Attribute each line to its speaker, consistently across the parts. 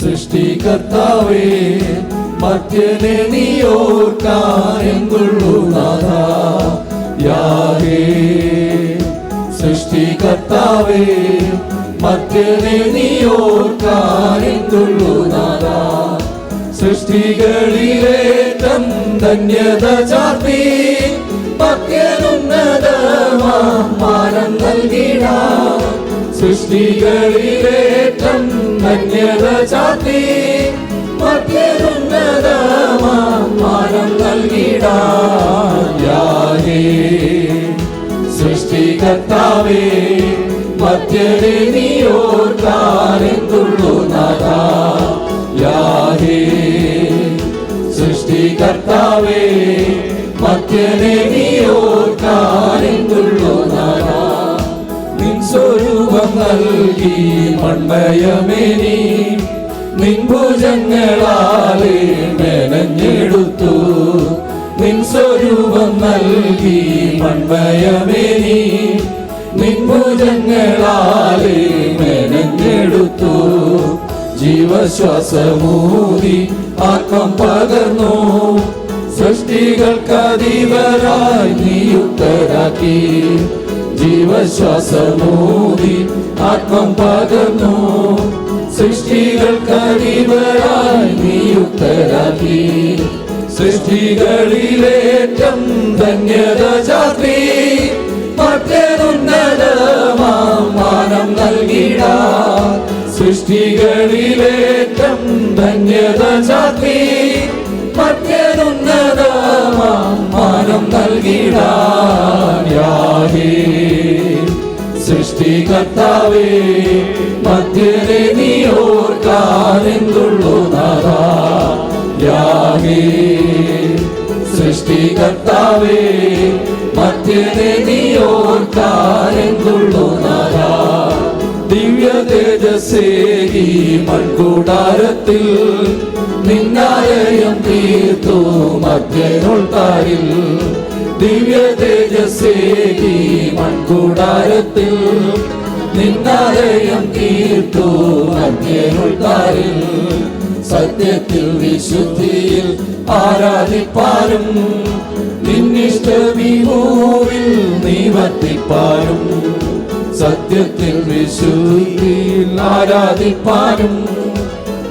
Speaker 1: സൃഷ്ടികർത്താവേ മധ്യനെ നീയോർക്കാരെങ്കുള്ളൂ നാഥ. യാഹേ സൃഷ്ടികർത്താവേ മധ്യനെ നീയോർക്കാരെങ്കുള്ളൂ നാഥ. സൃഷ്ടികളിലേറ്റം ധന്യത ചാർത്തി സൃഷ്ടികളിലേറ്റം ധന്യത ചാത്തി ഭക്തനുന്നതമാനം നൽകിടാം യാഹേ സൃഷ്ടികർത്താവേ മധ്യരെ നീയോർക്കാരെന്തുള്ളൂ നാഥ? യാഹേ. സൃഷ്ടികർത്താവേ മധ്യരെ നീയോർക്കാരെന്തുള്ളൂ സ്വരൂപം നൽകി മൺമയമേനി. നിൻ ഭുജങ്ങളാലെ മെനഞ്ഞെടുത്തു. നിൻ സ്വരൂപം നൽകി മൺമയമേനി. നിൻ ഭുജങ്ങളാലെ മെനഞ്ഞെടുത്തു. ജീവശ്വാസമൂതി ആത്മം പകർന്നു. സൃഷ്ടികൾക്കതീവരായി നിയുക്തരാക്കി. ജീവശ്വാസമൂതി ആത്മം പകർന്നു. സൃഷ്ടികൾക്കരിവരായി നിയുക്തരാക്കി. സൃഷ്ടികളിലേറ്റം ധന്യത ചാത്തി മറ്റേതുന്നതമാനം നൽകിട. സൃഷ്ടികളിലേറ്റം ധന്യത ചാത്തി മറ്റേതുന്നതമാനം നൽകിട യാഹേ സൃഷ്ടികർത്താവേ മധ്യരെ നീയോർക്കാരെന്തുള്ളൂ നാഥ. യാഹേ സൃഷ്ടികർത്താവേ മധ്യരെ നീയോർക്കാരെന്തുള്ളൂ നാഥ ദിവ്യ തേജസ്സേകി മൺകൂടാരത്തിൽ നിന്നാലയം തീർത്തു മധ്യനുൾക്കാരിൽ ദിവ്യ തേജസ്സേകി മൺകൂടാരത്തിൽ നിന്നാലയം തീർത്തു മധ്യനുൾക്കാരിൽ സത്യത്തിൽ വിശുദ്ധിയിൽ ആരാധിപ്പാനും നിന്നിഷ്ടവിഭൂവിൽ നീ വർത്തിപ്പാനും സത്യത്തിൽ വിശുദ്ധിയിൽ ആരാധിപ്പാനും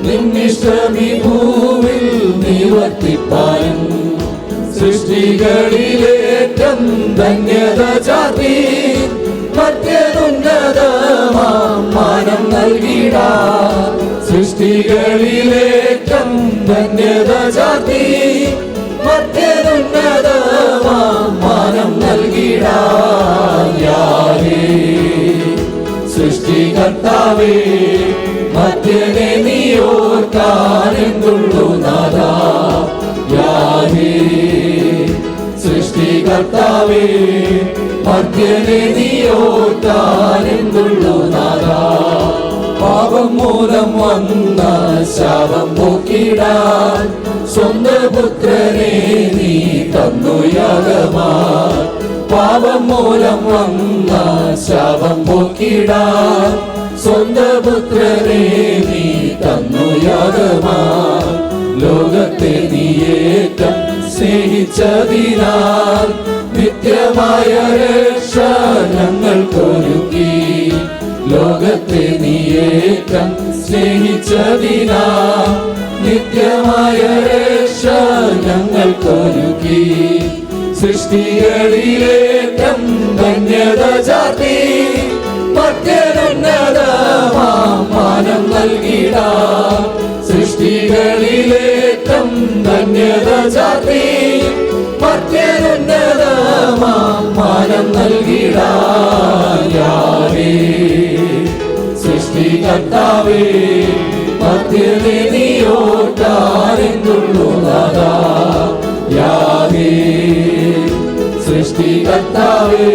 Speaker 1: നിന്നിഷ്ടമി ഭൂവിൽ നിവർത്തിപ്പാനും സൃഷ്ടികളിലേറ്റം ധന്യത ചാർത്തി മധ്യനുന്നതമാനം നൽകിട സൃഷ്ടികളിലേറ്റം ധന്യത ചാർത്തി സൃഷ്ടികർത്താവേ മധ്യനെ നീയോർക്കാരെന്തുള്ളൂ നാഥ? യാഹേ സൃഷ്ടികർത്താവേ മധ്യനെ നീയോർക്കാരെന്തുള്ളൂ നാഥ? പാപം മൂലം വന്ന ശാപം പോക്കിടാൻ സ്വന്തം പുത്രനെ നീ തന്നു യാഗമാ പാപം മൂലം വന്ന ശാപം പോക്കിടാൻ സ്വന്തം പുത്രനെ നീ തന്നു യാഗമാ ലോകത്തെ നീയേറ്റം സ്നേഹിച്ചതിനാൽ നിത്യമായ രക്ഷ ഞങ്ങൾക്കൊരുക്കി. ലോകത്തെ നീയേറ്റം സ്നേഹിച്ചതിനാൽ നിത്യമായ രക്ഷ ഞങ്ങൾക്കൊരുക്കി. സൃഷ്ടികളിലേറ്റം ധന്യത ചാർത്തി ധന്യത ചാർത്തി മധ്യനുന്നതമാനം നൽകിട യാവേ സൃഷ്ടികർത്താവേ മധ്യനെ നീയോട്ടാരെന്തുള്ളൂ നാഥ യാവേ സൃഷ്ടികർത്താവേ